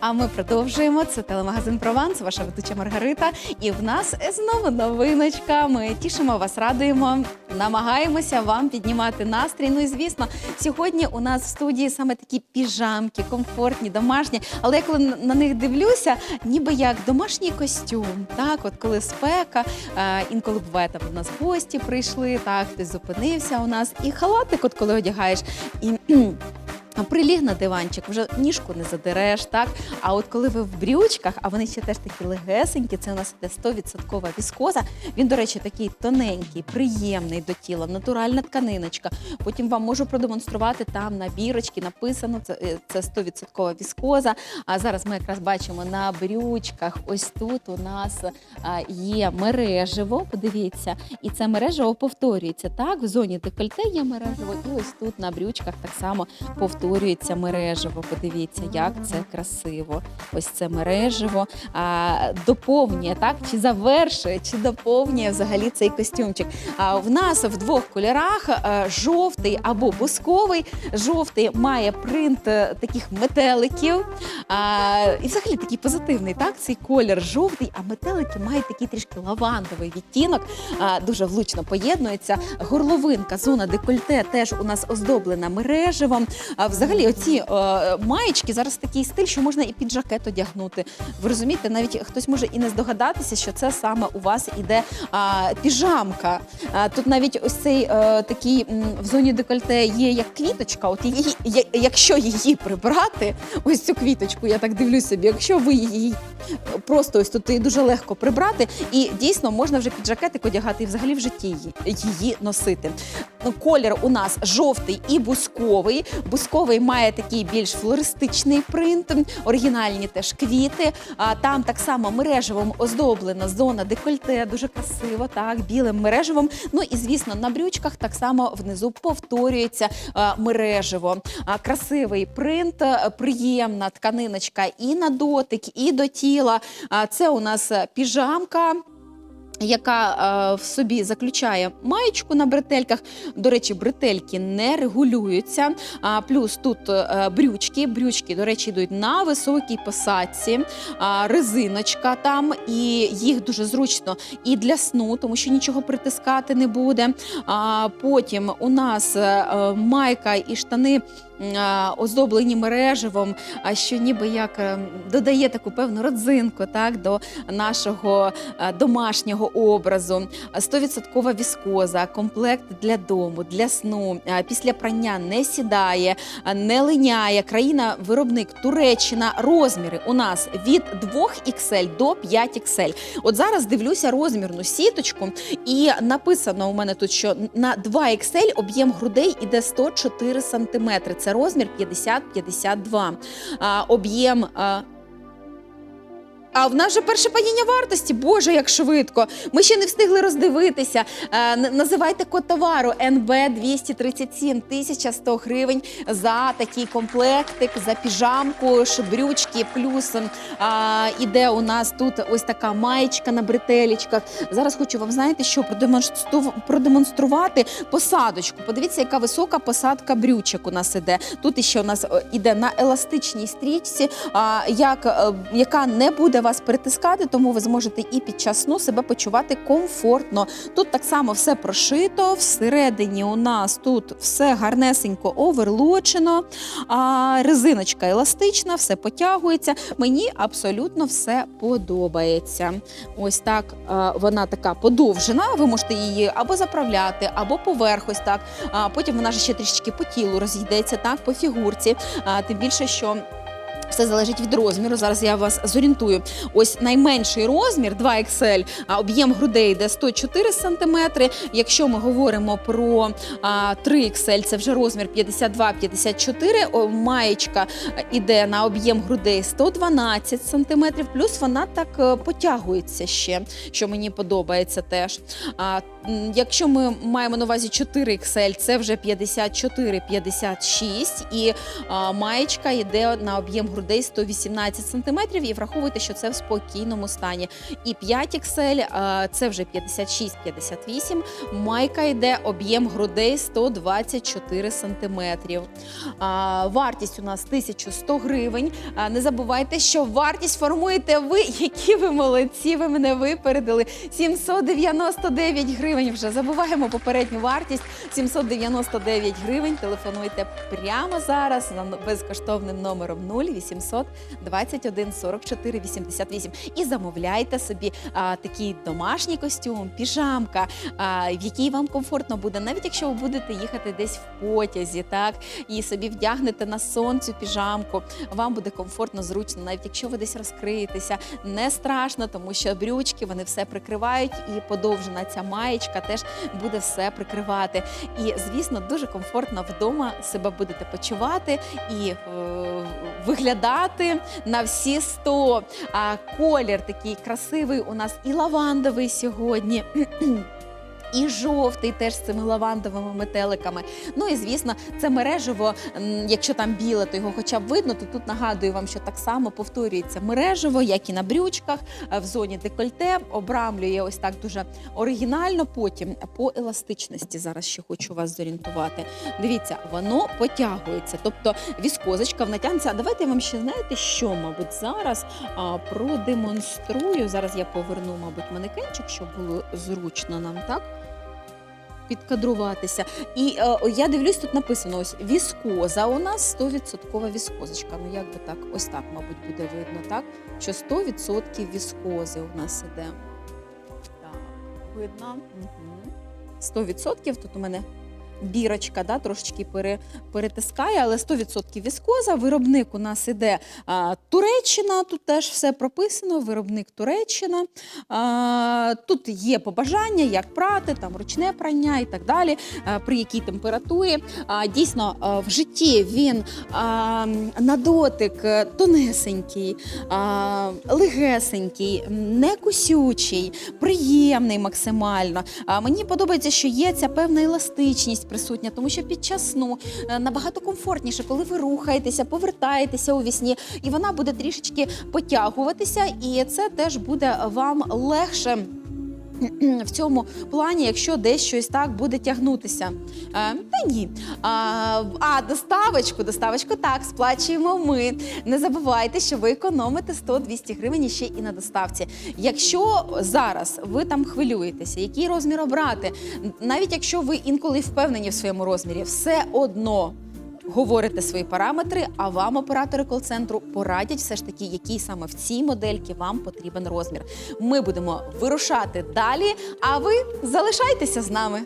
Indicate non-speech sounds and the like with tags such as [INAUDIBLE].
А ми продовжуємо. Це телемагазин Прованс, ваша ведуча Маргарита. І в нас знову новиночка. Ми тішимо вас, радуємо, намагаємося вам піднімати настрій. Ну і звісно, сьогодні у нас в студії саме такі піжамки, комфортні, домашні. Але я коли на них дивлюся, ніби як домашній костюм. Так, от коли спека, е, інколи буває там у нас гості прийшли, так хтось зупинився у нас. І халатик, от коли одягаєш, і а Приліг на диванчик, вже ніжку не задереш, так? А от коли ви в брючках, а вони ще теж такі легесенькі, це у нас іде 100% віскоза. Він, до речі, такий тоненький, приємний до тіла, натуральна тканиночка. Потім вам можу продемонструвати там на бірочці, написано, це, е, це 100% віскоза. А зараз ми якраз бачимо на брючках. Ось тут у нас є мережево. Подивіться, і це мережево повторюється. Так, в зоні декольте є мережево, і ось тут на брючках так само повторюється мережево. Подивіться, як це красиво. Ось це мережево а, доповнює, так чи завершує, чи доповнює взагалі цей костюмчик. А в нас в двох кольорах а, жовтий або бусковий. Жовтий має принт е, таких метеликів. А, і взагалі такий позитивний, так? Цей колір жовтий, а метелики мають такий трішки лавандовий відтінок. А, дуже влучно поєднується. Горловинка, зона декольте теж у нас оздоблена мереживом. А взагалі, оці е, маєчки зараз такий стиль, що можна і під жакет одягнути. Ви розумієте, навіть хтось може і не здогадатися, що це саме у вас іде а, піжамка. А, тут навіть ось цей е, такий в зоні декольте є як квіточка. От її, якщо її прибрати, ось цю квіточку, я так дивлюсь собі, якщо ви її просто ось тут її дуже легко прибрати, і дійсно можна вже під жакетик одягати і взагалі в житті її, її носити. Колір у нас жовтий і бусковий. Бусковий має такий більш флористичний принт, оригінальні теж квіти. А там так само мережевим оздоблена зона декольте, дуже красиво, так, білим мережевим. Ну і звісно, на брючках так само внизу повторюється мережево. Красивий принт, приємна тканиночка і на дотик, і до тіла. А, це у нас піжамка яка е, в собі заключає маєчку на бретельках. До речі, бретельки не регулюються. А, плюс тут е, брючки. Брючки, до речі, йдуть на високій посадці, резиночка там, і їх дуже зручно і для сну, тому що нічого притискати не буде. А, потім у нас е, майка і штани. Оздоблені мереживом, а що ніби як е, додає таку певну родзинку так, до нашого е, домашнього образу. 100% віскоза, комплект для дому, для сну. Після прання не сідає, не линяє. Країна-виробник Туреччина. Розміри у нас від 2XL до 5XL. От зараз дивлюся розмірну сіточку, і написано у мене тут, що на 2XL об'єм грудей іде 104 см. Це розмір 50-52. Об'єм. А, в нас же перше падіння вартості. Боже, як швидко. Ми ще не встигли роздивитися. Е, називайте код товару НБ 237 1100 гривень за такий комплектик, за піжамку, шибрючки. Плюс е, іде у нас тут ось така маєчка на бретелічках. Зараз хочу вам знаєте, що продемонструвати посадочку. Подивіться, яка висока посадка брючок у нас іде. Тут іще у нас е, іде на еластичній стрічці, а, як, е, яка не буде вас притискати, тому ви зможете і під час сну себе почувати комфортно. Тут так само все прошито. Всередині у нас тут все гарнесенько оверлочено, а резиночка еластична, все потягується. Мені абсолютно все подобається. Ось так вона така подовжена. Ви можете її або заправляти, або поверх ось так. Потім вона ж ще трішечки по тілу розійдеться, так, по фігурці. Тим більше, що. Все залежить від розміру. Зараз я вас зорієнтую. Ось найменший розмір 2XL, а об'єм грудей йде 104 см. Якщо ми говоримо про 3XL, це вже розмір 52-54. Маєчка іде на об'єм грудей 112 см, плюс вона так е, потягується ще, що мені подобається теж. А, якщо ми маємо на увазі 4XL, це вже 54-56, і маєчка йде на об'єм грудей грудей 118 см і враховуйте, що це в спокійному стані. І 5 XL це вже 56-58. Майка йде об'єм грудей 124 см. Вартість у нас 1100 гривень. Не забувайте, що вартість формуєте ви, які ви молодці, ви мене випередили. 799 гривень вже забуваємо попередню вартість. 799 гривень. Телефонуйте прямо зараз за безкоштовним номером 0800 21 44 88 і замовляйте собі а, такий домашній костюм, піжамка, а, в якій вам комфортно буде, навіть якщо ви будете їхати десь в потязі, так і собі вдягнете на сон цю піжамку. Вам буде комфортно, зручно, навіть якщо ви десь розкриєтеся, не страшно, тому що брючки вони все прикривають, і подовжена ця маєчка теж буде все прикривати. І звісно, дуже комфортно вдома себе будете почувати і е, виглядати на всі 100. А колір такий красивий у нас і лавандовий сьогодні. [CLEARS THROAT] І жовтий теж з цими лавандовими метеликами. Ну і звісно, це мережево. Якщо там біле, то його хоча б видно. То тут нагадую вам, що так само повторюється мережево, як і на брючках, е, в зоні декольте, обрамлює ось так дуже оригінально. Потім по еластичності зараз ще хочу вас зорієнтувати. Дивіться, воно потягується, тобто віскозочка в натянці. А давайте я вам ще знаєте, що, мабуть, зараз а, продемонструю. Зараз я поверну, мабуть, манекенчик, щоб було зручно нам, так? Підкадруватися. І е, я дивлюсь, тут написано ось віскоза. У нас 100% віскозочка. Ну як би так, ось так, мабуть, буде видно, так? Що 100% віскози у нас іде. Так, видно. Угу. 100% тут у мене бірочка, да, трошечки пере, перетискає, але 100% віскоза. Виробник у нас іде а, Туреччина, тут теж все прописано. Виробник Туреччина. А, тут є побажання, як прати, там ручне прання і так далі, а, при якій температурі. А, дійсно, а, в житті він а, на дотик е, тонесенький, а, легесенький, не кусючий, приємний максимально. А, мені подобається, що є ця певна еластичність присутня, тому що під час сну е, набагато комфортніше, коли ви рухаєтеся, повертаєтеся у вісні, і вона буде трішечки потягуватися, і це теж буде вам легше. [CLEARS THROAT] В цьому плані, якщо десь щось так буде тягнутися. Е, та ні. А, а доставочку, доставочку так сплачуємо ми. Не забувайте, що ви економите 100-200 гривень ще і на доставці. Якщо зараз ви там хвилюєтеся, який розмір обрати, навіть якщо ви інколи впевнені в своєму розмірі, все одно. Говорите свої параметри, а вам оператори кол-центру порадять все ж таки, який саме в цій модельці вам потрібен розмір. Ми будемо вирушати далі, а ви залишайтеся з нами.